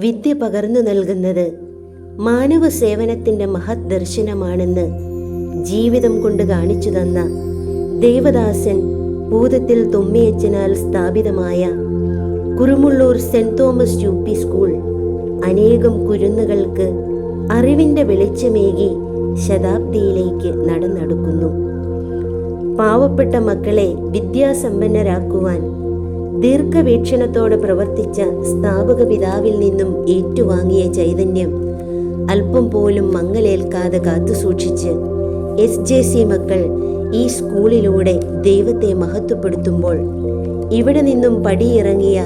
വിദ്യ പകർന്നു നൽകുന്നത് മാനവ സേവനത്തിന്റെ മഹത് ദർശനമാണെന്ന് ജീവിതം കൊണ്ട് കാണിച്ചു തന്ന ദേവദാസൻ ഭൂതത്തിൽ തൊമ്മിയച്ചനാൽ സ്ഥാപിതമായ Kurumulloor Saint Thomas U P school അനേകം കുരുന്നുകൾക്ക് അറിവിന്റെ വെളിച്ചമേകി ശതാബ്ദിയിലേക്ക് നടന്നെടുക്കുന്നു. പാവപ്പെട്ട മക്കളെ വിദ്യാസമ്പന്നരാക്കുവാൻ ദീർഘവീക്ഷണത്തോടെ പ്രവർത്തിച്ച സ്ഥാപക പിതാവിൽ നിന്നും ഏറ്റുവാങ്ങിയ ചൈതന്യം അല്പം പോലും മങ്ങലേൽക്കാതെ കാത്തുസൂക്ഷിച്ച് എസ് ജെ സി മക്കൾ ഈ സ്കൂളിലൂടെ ദൈവത്തെ മഹത്വപ്പെടുത്തുമ്പോൾ ഇവിടെ നിന്നും പടിയിറങ്ങിയ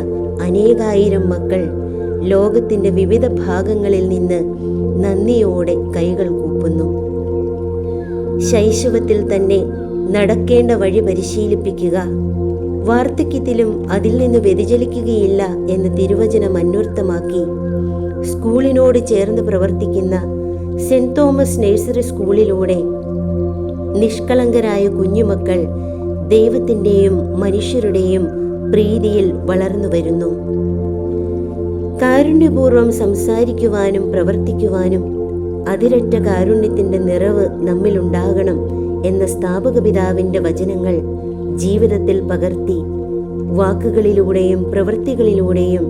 അനേകായിരം മക്കൾ ലോകത്തിന്റെ വിവിധ ഭാഗങ്ങളിൽ നിന്ന് നന്ദിയോടെ കൈകൾ കൂപ്പുന്നു. ശൈശവത്തിൽ തന്നെ നടക്കേണ്ട വഴി പരിശീലിപ്പിക്കുക വാർദ്ധക്യത്തിലും അതിൽ നിന്ന് വ്യതിചലിക്കുകയില്ല എന്ന് തിരുവചനം അന്വർത്ഥമാക്കി. സ്കൂളിനോട് ചേർന്ന് പ്രവർത്തിക്കുന്ന സെന്റ് തോമസ് നഴ്സറി സ്കൂളിലൂടെ നിഷ്കളങ്കരായ കുഞ്ഞുമക്കൾ ദൈവത്തിന്റെയും മനുഷ്യരുടെയും പ്രീതിയിൽ വളർന്നു വരുന്നു. കാരുണ്യപൂർവം സംസാരിക്കുവാനും പ്രവർത്തിക്കുവാനും അതിരറ്റ കാരുണ്യത്തിന്റെ നിറവ് നമ്മിലുണ്ടാകണം എന്ന സ്ഥാപക പിതാവിന്റെ വചനങ്ങൾ ജീവിതത്തിൽ പകർത്തി വാക്കുകളിലൂടെയും പ്രവൃത്തികളിലൂടെയും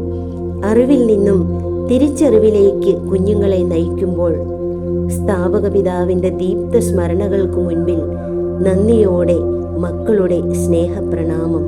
അറിവിൽ നിന്നും തിരിച്ചറിവിലേക്ക് കുഞ്ഞുങ്ങളെ നയിക്കുമ്പോൾ സ്ഥാപക പിതാവിന്റെ ദീപ്ത സ്മരണകൾക്ക് മുൻപിൽ നന്ദിയോടെ മക്കളുടെ സ്നേഹപ്രണാമം.